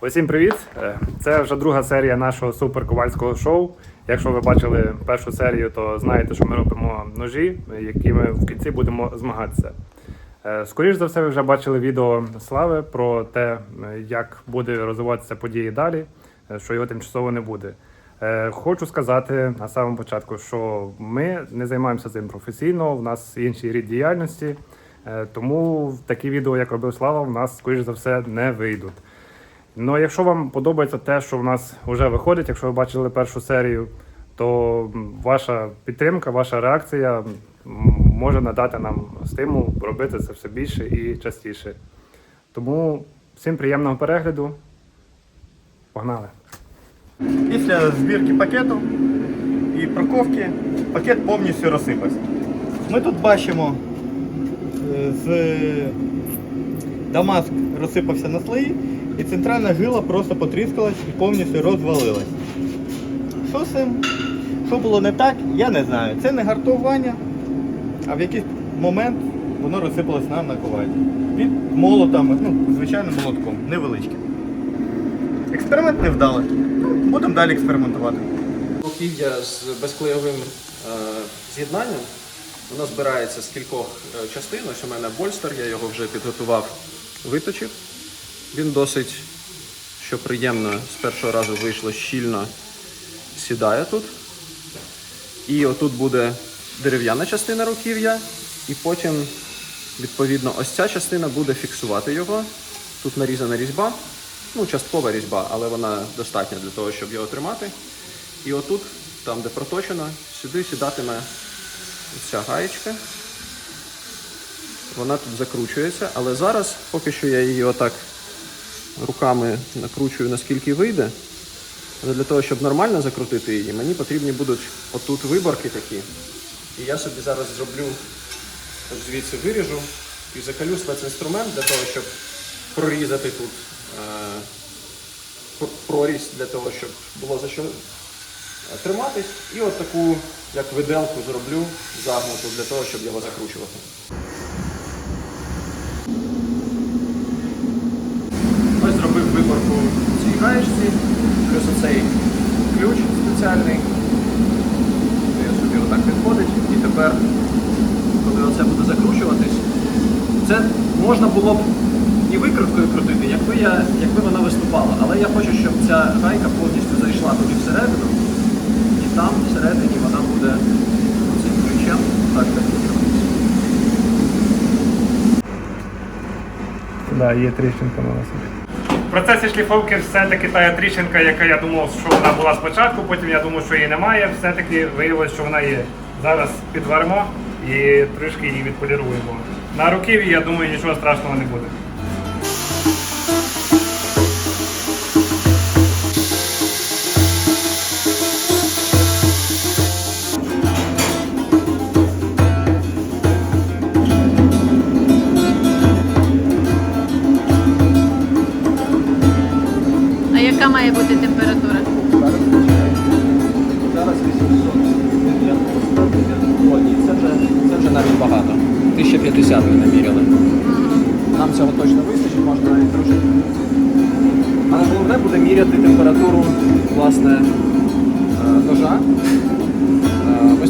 Усім привіт! Е, Це вже друга серія нашого суперковальського шоу. Якщо ви бачили першу серію, то знаєте, що ми робимо ножі, які ми в кінці будемо змагатися. Е, Скоріш за все, ви вже бачили відео Слави про те, е, як буде розвиватися події далі, що його тимчасово не буде. Хочу сказати на самому початку, що ми не займаємося цим професійно, в нас інший рід діяльності, тому такі відео, як робив Слава, в нас, скоріш за все, не вийдуть. Ну, якщо вам подобається те, що в нас вже виходить, якщо ви бачили першу серію, то ваша підтримка, ваша реакція може надати нам стимул робити це все більше і частіше. Тому всім приємного перегляду. Погнали! Після збірки пакету і проковки пакет повністю розсипався. Ми тут бачимо е, з Дамаск розсипався на слої і центральна гила просто потріскалась і повністю розвалилась. Що з цим? Що було не так, я не знаю. Це не гартування, а в якийсь момент воно розсипалось нам на коваді. Під молотами, ну, звичайним молотком, невеличким. Експеримент не вдалий. Ну, будемо далі експериментувати. Руків'я з безклеєвим е, з'єднанням. Воно збирається з кількох е, частин. Ось у мене больстер, я його вже підготував, виточив. Він досить, що приємно, з першого разу вийшло щільно сідає тут. І отут буде дерев'яна частина руків'я, і потім, відповідно, ось ця частина буде фіксувати його. Тут нарізана різьба, ну, часткова різьба, але вона достатня для того, щоб його тримати. І отут, там, де проточено, сюди сідатиме ця гаєчка. Вона тут закручується, але зараз, поки що я її отак руками накручую, наскільки вийде. Але для того, щоб нормально закрутити її, мені потрібні будуть отут виборки такі. І я собі зараз зроблю, от звідси виріжу і закалю спецінструмент для того, щоб прорізати тут е, пр- прорізь для того, щоб було за що е, триматись. І от таку, як виделку зроблю загнуту для того, щоб його закручувати. Ось зробив виборку в плюс оцей ключ спеціальний. Він собі отак підходить. І тепер, коли оце буде закручуватись, це можна було б і викруткою крутити, якби, я, якби вона виступала. Але я хочу, щоб ця гайка повністю зайшла туди всередину. І там всередині вона буде цим ключем так закручуватись. Да, є тріщинка на нас. Процесі шліфовки все-таки та тріщинка, яка я думав, що вона була спочатку, потім я думав, що її немає. Все-таки виявилось, що вона є. Зараз підваримо і трішки її відполіруємо. На руків'ї, я думаю, нічого страшного не буде.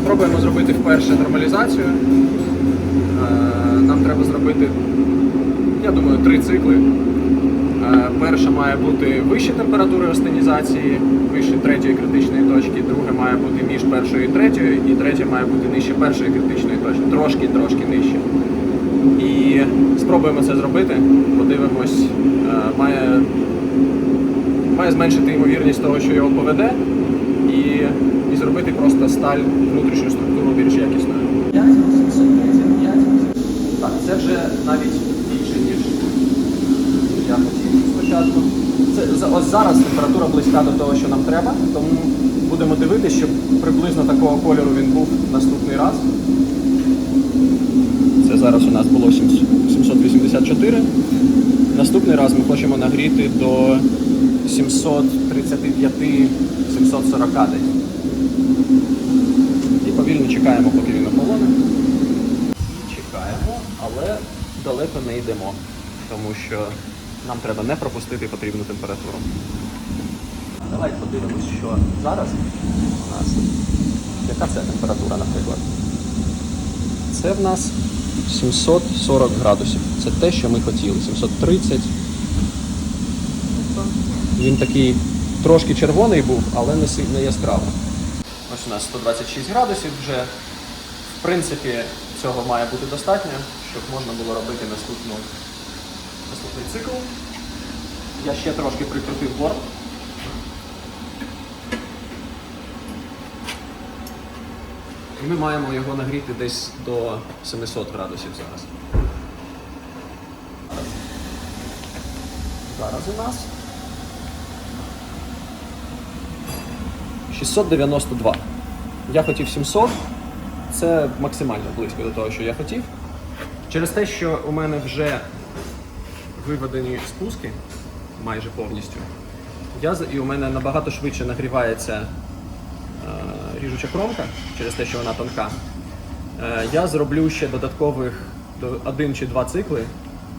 Спробуємо зробити вперше нормалізацію. Е, Нам треба зробити, я думаю, три цикли. Е, Перша має бути вища температура розтинізації, вище третьої критичної точки, друге має бути між першою і третьою, і третя має бути нижче першої критичної точки, трошки, трошки нижче. І спробуємо це зробити. Подивимось, е, має, має зменшити ймовірність того, що його поведе, просто сталь внутрішню структуру більш якісною. Так, це вже навіть більше, ніж я хотів спочатку. Це, ось зараз температура близька до того, що нам треба, тому будемо дивитися, щоб приблизно такого кольору він був наступний раз. Це зараз у нас було 784. Наступний раз ми хочемо нагріти до 735-740 десь. Чекаємо, поки він охолоне. Чекаємо, але далеко не йдемо, тому що нам треба не пропустити потрібну температуру. Давай подивимось, що зараз у нас. Яка це температура, наприклад? Це в нас 740 градусів. Це те, що ми хотіли. 730. Він такий трошки червоний був, але не сильно Ось у нас 126 градусів вже. В принципі, цього має бути достатньо, щоб можна було робити наступну, наступний цикл. Я ще трошки прикрутив борт. І ми маємо його нагріти десь до 700 градусів зараз. Зараз у нас 692. Я хотів 700. Це максимально близько до того, що я хотів. Через те, що у мене вже виведені спуски майже повністю. Я, і у мене набагато швидше нагрівається е, ріжуча кромка через те, що вона тонка. Е, я зроблю ще додаткових до- один чи два цикли,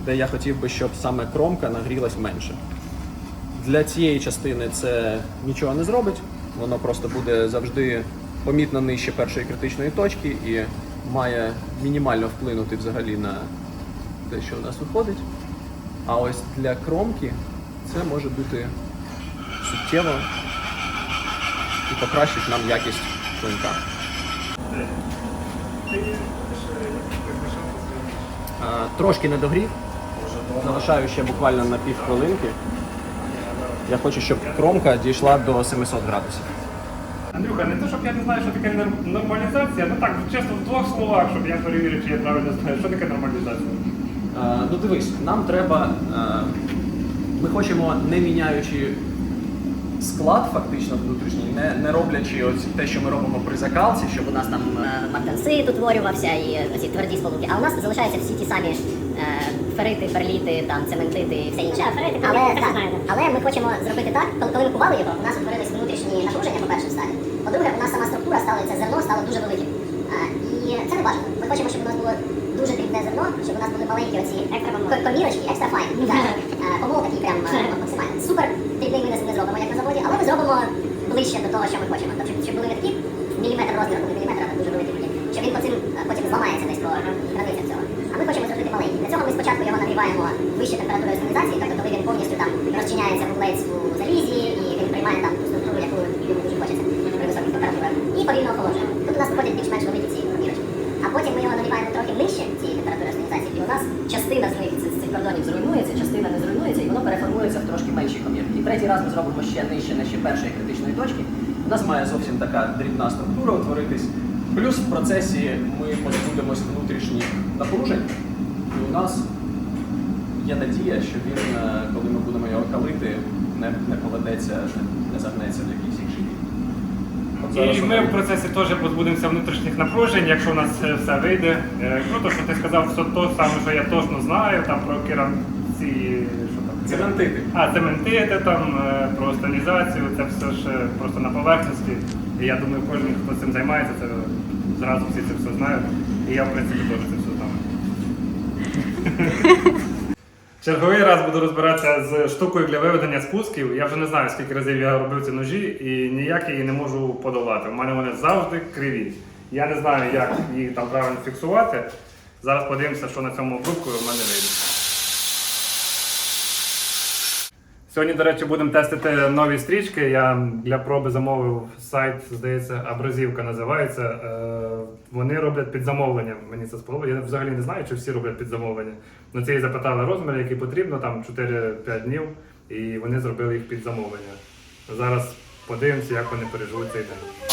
де я хотів би, щоб саме кромка нагрілась менше. Для цієї частини це нічого не зробить, воно просто буде завжди помітно нижче першої критичної точки і має мінімально вплинути взагалі на те, що у нас виходить. А ось для кромки це може бути суттєво і покращить нам якість клинка. Е, Трошки не догрів. Залишаю ще буквально на пів хвилинки. Я хочу, щоб кромка дійшла до 700 градусів. Андрюха, не те, щоб я не знаю, що таке нор- нормалізація, ну так, чесно, в двох словах, щоб я перевірив, чи я правильно знаю, що таке нормалізація. Е, ну дивись, нам треба. Е, ми хочемо, не міняючи склад фактично внутрішній, не, не роблячи ось те, що ми робимо при закалці, щоб у нас там е, мартенсит утворювався і ці тверді сполуки. А у нас залишаються всі ті самі ферити, перліти, там цементити і все інше. але, так, але ми хочемо зробити так, коли, коли ми кували його, у нас утворились внутрішні напруження, по-перше, в сталі. По-друге, у нас сама структура стала це зерно стало дуже великим. Е, і це не бажано. Ми хочемо, щоб у нас було дуже дрібне зерно, щоб у нас були маленькі оці ко- комірочки, екстра файн. Помол такий прям е, максимально. Супер дрібний ми не зробимо, як на заводі, але ми зробимо ближче до того, що ми хочемо. Тобто, щоб- були не такі міліметр розміру, міліметр, а дуже великі. Щоб він потім, потім зламається десь по границях цього. А ми хочемо зробити маленький. Для цього ми спочатку його нагріваємо вище температури тобто коли він повністю там розчиняється вуглець у залізі, і він приймає там ту структуру, яку йому дуже хочеться при високих температурах. І повільно охолоджуємо. Тут у нас виходять більш-менш великі ці комірочки. А потім ми його наливаємо трохи нижче цієї температури організації, і у нас частина з них цих кордонів зруйнується, частина не зруйнується, і воно переформується в трошки менші комірки. І третій раз ми зробимо ще нижче, нижче першої критичної точки. У нас має зовсім така дрібна структура утворитись. Плюс в процесі ми позбудемось внутрішніх напружень, і у нас є надія, що він, е, коли ми будемо його калити, не, не поведеться, не, не загнеться в якійсь іншій. От І ми в процесі теж позбудемося внутрішніх напружень, якщо у нас все вийде. Е, Круто, що ти сказав все то саме, що я точно знаю, там про керамці, що там. Цементити. А, цементити, там, е, про сталізацію, це все ж просто на поверхності. І я думаю, кожен, хто цим займається, це зразу всі це все знають. І я, в принципі, теж це все знаю. Черговий раз буду розбиратися з штукою для виведення спусків. Я вже не знаю, скільки разів я робив ці ножі і ніяк її не можу подолати. У мене вони завжди криві. Я не знаю, як їх там правильно фіксувати. Зараз подивимося, що на цьому обрубку в мене вийде. Сьогодні, до речі, будемо тестити нові стрічки. Я для проби замовив сайт, здається, Абразівка називається. Е, Вони роблять під замовлення. Мені це сподобалося. Я взагалі не знаю, чи всі роблять під замовлення. Ну, це запитали розмір, який потрібно, там 4-5 днів, і вони зробили їх під замовлення. Зараз подивимося, як вони переживуть цей день.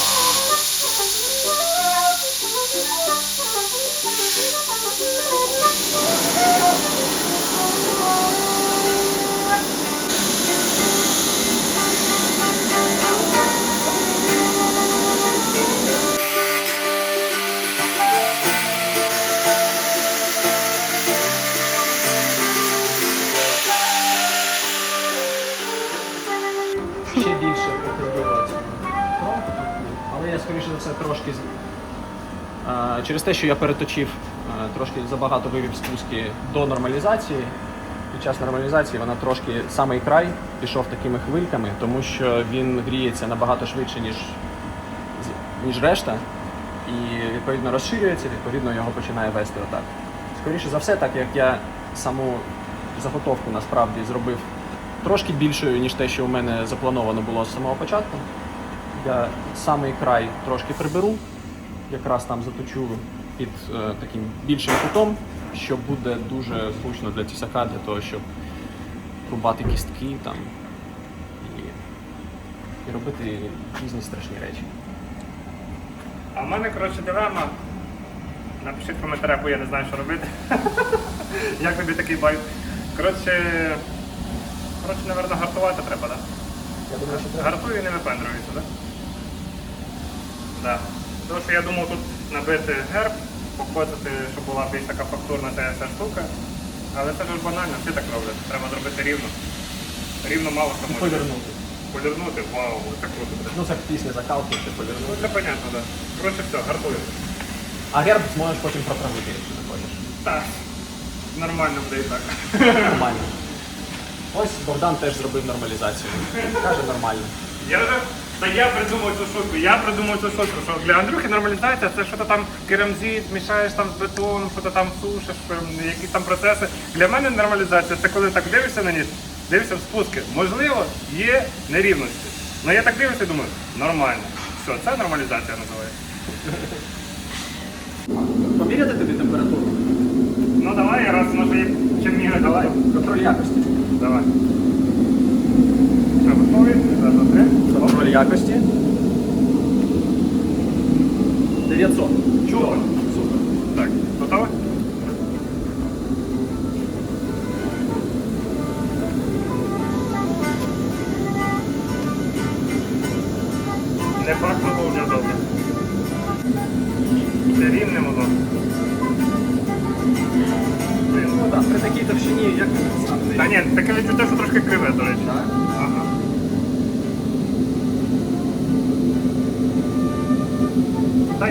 Все трошки через те, що я переточив, трошки забагато вивів спуски до нормалізації. під час нормалізації вона трошки самий край пішов такими хвильками, тому що він гріється набагато швидше, ніж, ніж решта. І відповідно розширюється, відповідно його починає вести отак. Скоріше за все, так як я саму заготовку насправді зробив трошки більшою, ніж те, що у мене заплановано було з самого початку. Я самий край трошки приберу, якраз там заточу під е, таким більшим кутом, що буде дуже зручно для тісака, для того, щоб рубати кістки там і, і робити різні страшні речі. А в мене, коротше, дилема. Напишіть в коментарях, бо я не знаю, що робити. Як тобі такий байк? Коротше, коротше, напевно, гартувати треба, так? Я думаю, що Да? Гартую і не випендрююся, так? Да? Да. Тому що я думав тут набити герб, покоцати, щоб була більш така фактурна ця вся штука. Але це ж банально, всі так роблять. Треба зробити рівно. Рівно мало що може. полірнути. Полірнути, вау, це круто буде. Ну це після закалки чи Ну це понятно, так. Да. Коротше, все, гартую. А герб зможеш потім проправити, якщо не хочеш. Так. Нормально буде і так. Нормально. Ось Богдан теж зробив нормалізацію. Каже нормально. Я вже та я придумав цю шутку, я придумав цю шутку, що для Андрюхи нормалізація це що то там керамзит, мішаєш там з бетоном, що то там сушиш, якісь там процеси. Для мене нормалізація це коли так дивишся на ніж, дивишся в спуски. Можливо, є нерівності. Ну я так дивлюся і думаю, нормально. Все, це нормалізація називається. Поміряти тобі температуру? Ну давай, я раз може чим міряти, давай. Контроль якості. Давай. Готові? Раз. Контроль якості. 900. Чудово.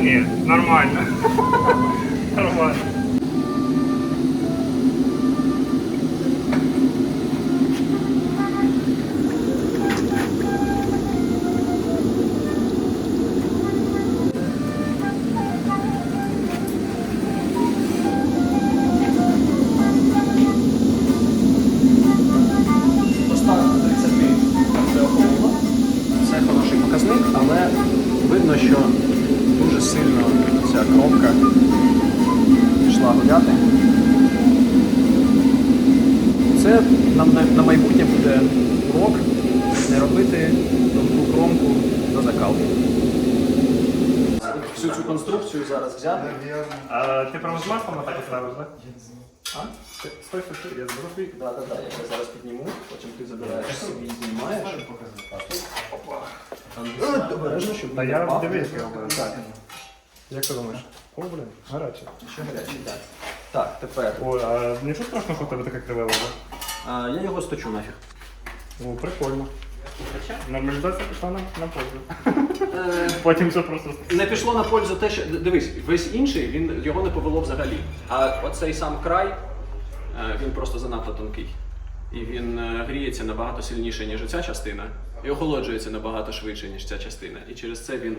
Нормально. Нормально. Робити кромку до закалки. Всю цю конструкцію зараз взяти. А ти прямо з маслом так ставиш, так? А? Стой, стой, стой, я заберу свій. Да, да, да, я тебе зараз підніму, потім ти забираєш собі, знімаєш. Там обережно, щоб Та не я впав. дивись, я оберу. Так. Як ти думаєш? О, блін, гаряче. Ще гарячий, так. Так, тепер. О, а нічого страшного, що в тебе таке криве вода? А, я його сточу нафіг. О, прикольно. Нормалізація пішла на, на пользу. Потім все просто. Не пішло на пользу те, що дивись, весь інший він його не повело взагалі. А оцей сам край е, він просто занадто тонкий. І він е, гріється набагато сильніше, ніж ця частина, і охолоджується набагато швидше, ніж ця частина. І через це він.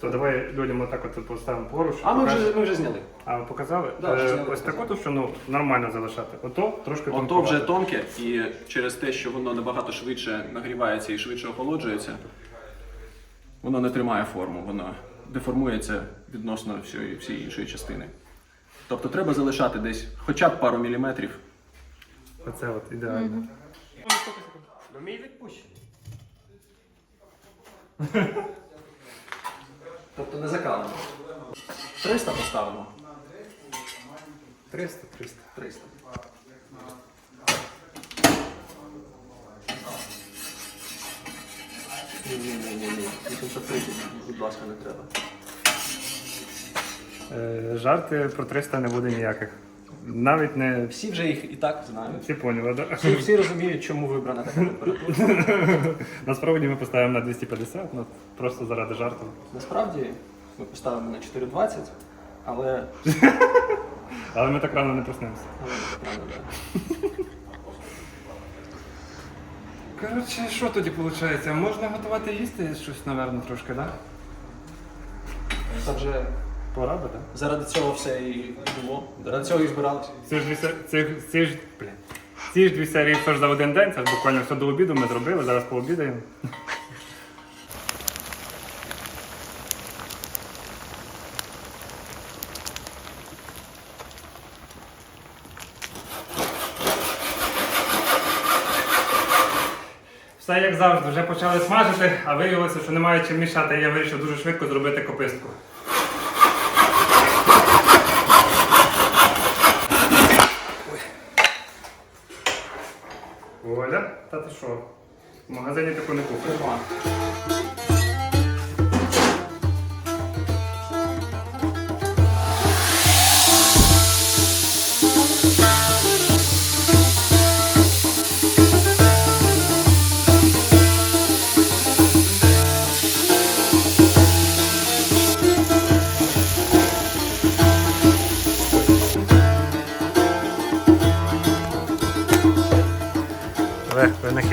То давай людям отак от поставимо поруч. А ми покажемо. вже, ми вже зняли. А ви показали? Да, вже Е, зняли, Ось таку показали. товщину нормально залишати. Ото трошки Ото тонкувато. вже тонке, і через те, що воно набагато швидше нагрівається і швидше охолоджується, воно не тримає форму, воно деформується відносно всієї, всієї іншої частини. Тобто треба залишати десь хоча б пару міліметрів. Оце от ідеально. Тобто не закалено. 300 поставимо. 300, 300. 300. Ні, ні, ні, ні, ні. 830, будь ласка, не треба. Е, жарти про 300 не буде ніяких. Навіть не Всі вже їх і так знають. всі поняли, да? Всі, всі розуміють, чому вибрана така температура. Насправді ми поставимо на 250, ну просто заради жарту. Насправді ми поставимо на 4,20, але, Але ми так рано не проснемося. але рано, да. коротше, що тоді виходить? Можна готувати їсти щось, напевно, трошки, так? Да? Це вже Пора би, так? заради цього все і було. Заради цього і збиралися. Це ж дві се- це, це ж, блін. Ці ж дві серії все ж за один день, це ж буквально все до обіду ми зробили, зараз пообідаємо. Все як завжди, вже почали смажити, а виявилося, що немає чим мішати, і я вирішив дуже швидко зробити копистку. Оля, та ти що? В магазині таку не купиш.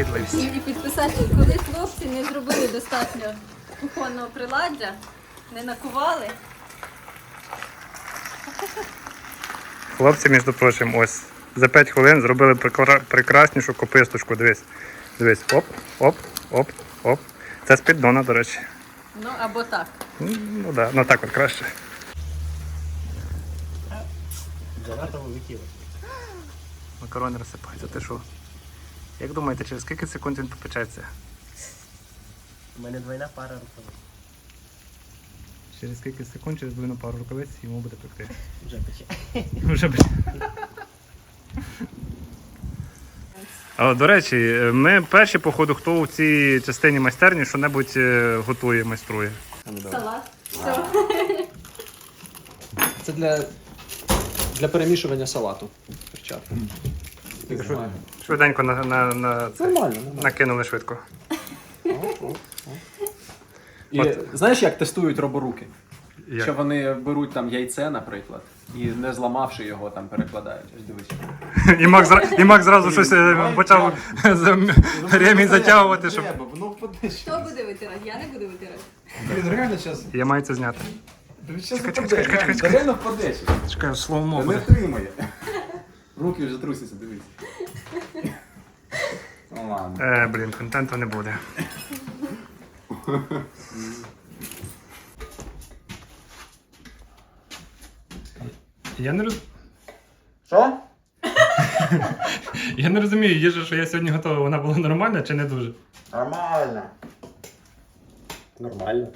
Винахідливість. І підписати, коли хлопці не зробили достатньо кухонного приладдя, не накували. Хлопці, між прочим, ось за 5 хвилин зробили прекра- прекраснішу кописточку. Дивись. Дивись. Оп, оп, оп, оп. Це з піддона, до речі. Ну або так. Ну, ну да, ну так от краще. Макарони розсипаються. Ти що? Як думаєте, через скільки секунд він попечеться? У мене двойна пара рукавиць. Через скільки секунд, через двойну пару рукавиць йому буде пекти. Вже пече. Вже б. А, До речі, ми перші, походу, хто у цій частині майстерні що-небудь е, готує, майструє. Салат. Все. Це для, для перемішування салату. Перчатки. Швиденько на, на, на це, Нормально, нормально. накинули швидко. І знаєш, як тестують роборуки? Як? Що вони беруть там яйце, наприклад, і не зламавши його, там перекладають. Ось дивись. І Мак, зра- і Мак зразу щось е, почав за- ремінь затягувати, щоб. Ну. Хто буде витирати? Я не буду витирати. Блін, реально зараз. Я маю це зняти. Чекай, чекай, чекай, чекай, чекай. Реально впадеш. Чекай, слово Та. Не втримає. Руки вже трусяться, дивись. Ладно. Е, блін, контенту не буде. Я не роз... Що? Я не розумію, їжа, що я сьогодні готував, вона була нормальна чи не дуже? Нормально. Нормально.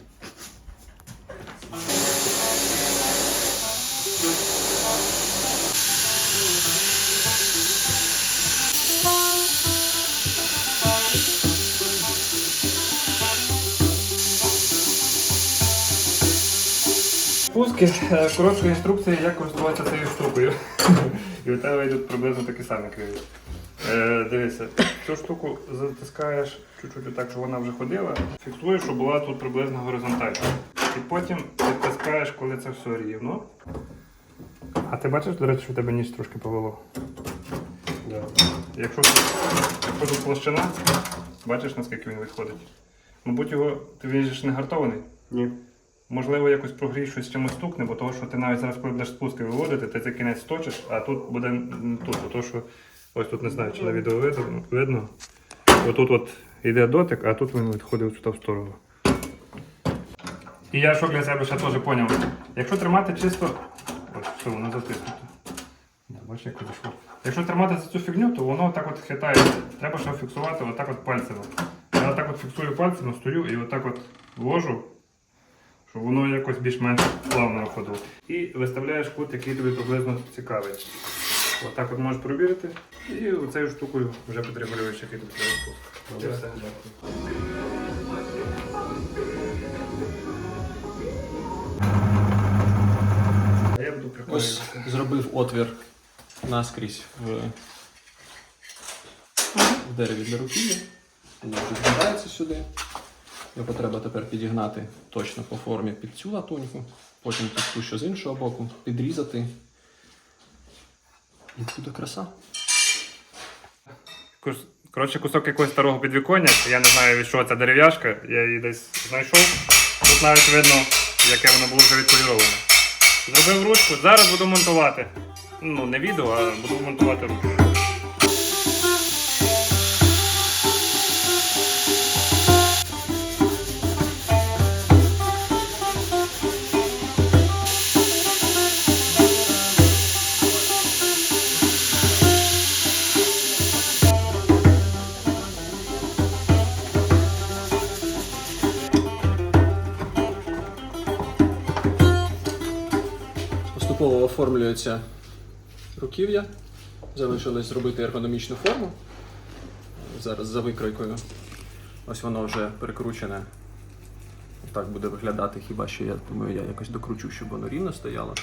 Спуски, е, коротка інструкція, як користуватися цією штукою. І у тебе йдуть приблизно такі самі криві. Е, дивися, цю штуку затискаєш чуть-чуть так, щоб вона вже ходила. Фіксуєш, щоб була тут приблизно горизонтальна. І потім відтискаєш, коли це все рівно. А ти бачиш, до речі, що в тебе ніж трошки повело? Да. Якщо тут, площина, бачиш наскільки він відходить? Мабуть, його ти він ж не гартований. Ні. Можливо, якось прогрій щось чимось стукне, бо того, що ти навіть зараз, коли будеш спуски виводити, ти цей кінець точиш, а тут буде тут, бо того, що ось тут не знаю, чи на відео видно. видно. Отут от йде дотик, а тут він відходить сюди в сторону. І я що для себе ще теж зрозумів. Якщо тримати чисто. Ось, все, воно затиснуто. Бачиш, як відійшло. Якщо тримати за цю фігню, то воно так от хитається. Треба ще фіксувати отак от пальцями. Я отак от фіксую пальцями, стою і отак от вложу щоб воно якось більш-менш плавно виходило. І виставляєш кут, який тобі приблизно цікавий. Отак от можеш провірити. І оцею штукою вже підрегулюєш, який тобі треба буду Ось зробив отвір наскрізь в, в дереві для руків'я. Воно вже зглядається сюди. Його треба тепер підігнати точно по формі під цю латуньку. Потім ту, що з іншого боку, підрізати. І буде краса. Коротше, кусок якогось старого підвіконня. Я не знаю від чого ця дерев'яшка. Я її десь знайшов. Тут навіть видно, яке воно було вже відполіроване. Зробив ручку. Зараз буду монтувати. Ну, не відео, а буду монтувати ручку. Оформлюється руків'я. Залишилось зробити ергономічну форму. Зараз за викройкою. Ось воно вже перекручене. Так буде виглядати, хіба що я думаю, я якось докручу, щоб воно рівно стояло.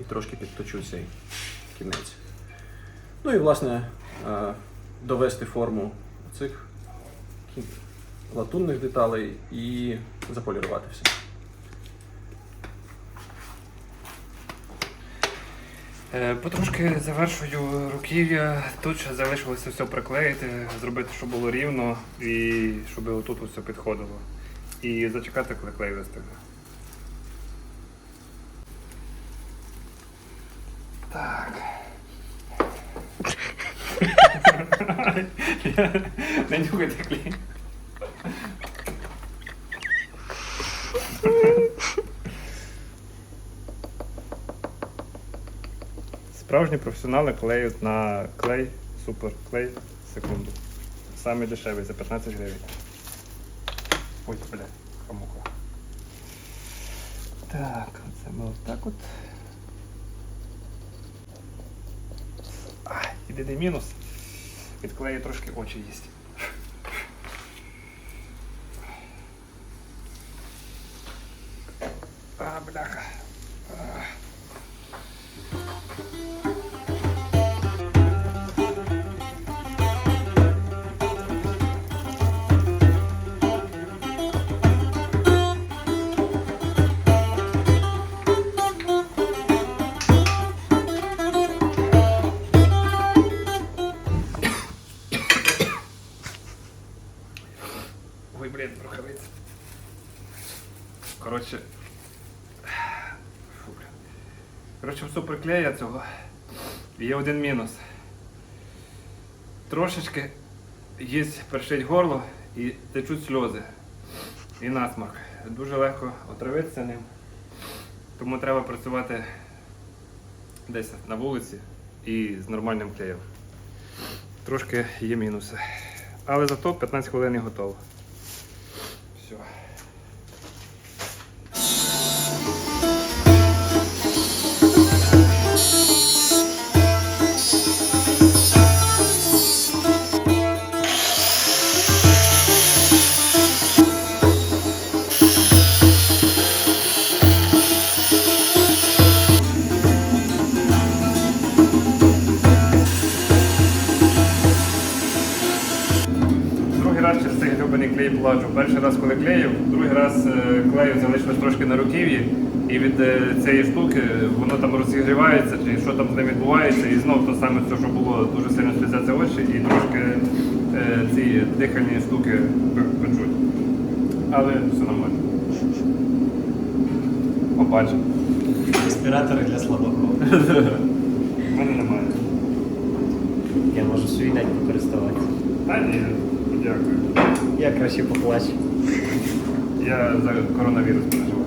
І трошки підточу цей кінець. Ну і власне е, довести форму цих латунних деталей і заполірувати все. Потрошки завершую руків'я. Тут ще залишилося все приклеїти, зробити, щоб було рівно і щоб отут все підходило. І зачекати, коли клей вистигне. Так. Не нюхайте клей. Справжні професіонали клеють на клей, супер клей, секунду. Саме дешевий за 15 гривень. Ой, бля, хамука. Так, це ми отак от. Ай, єдиний мінус. Від клею трошки очі їсть. Суперклея цього є один мінус. Трошечки є першить горло і течуть сльози. І насмак. Дуже легко отравитися ним. Тому треба працювати десь на вулиці і з нормальним клеєм. Трошки є мінуси. Але зато 15 хвилин і готово. Клей плачу. Перший раз, коли клеїв, другий раз е, клею залишилось трошки на руків'ї, і від е, цієї штуки воно там розігрівається, чи що там з ним відбувається, і знов то саме, все, що було, дуже сильно слізяться очі, і трошки е, ці дихальні штуки пе- печуть. Але все нормально. Побачимо. Респіратори для слабаков. У мене немає. Я можу свій день використовувати. Та ні, дякую. Я краще поплачу. Я за коронавірус переживаю.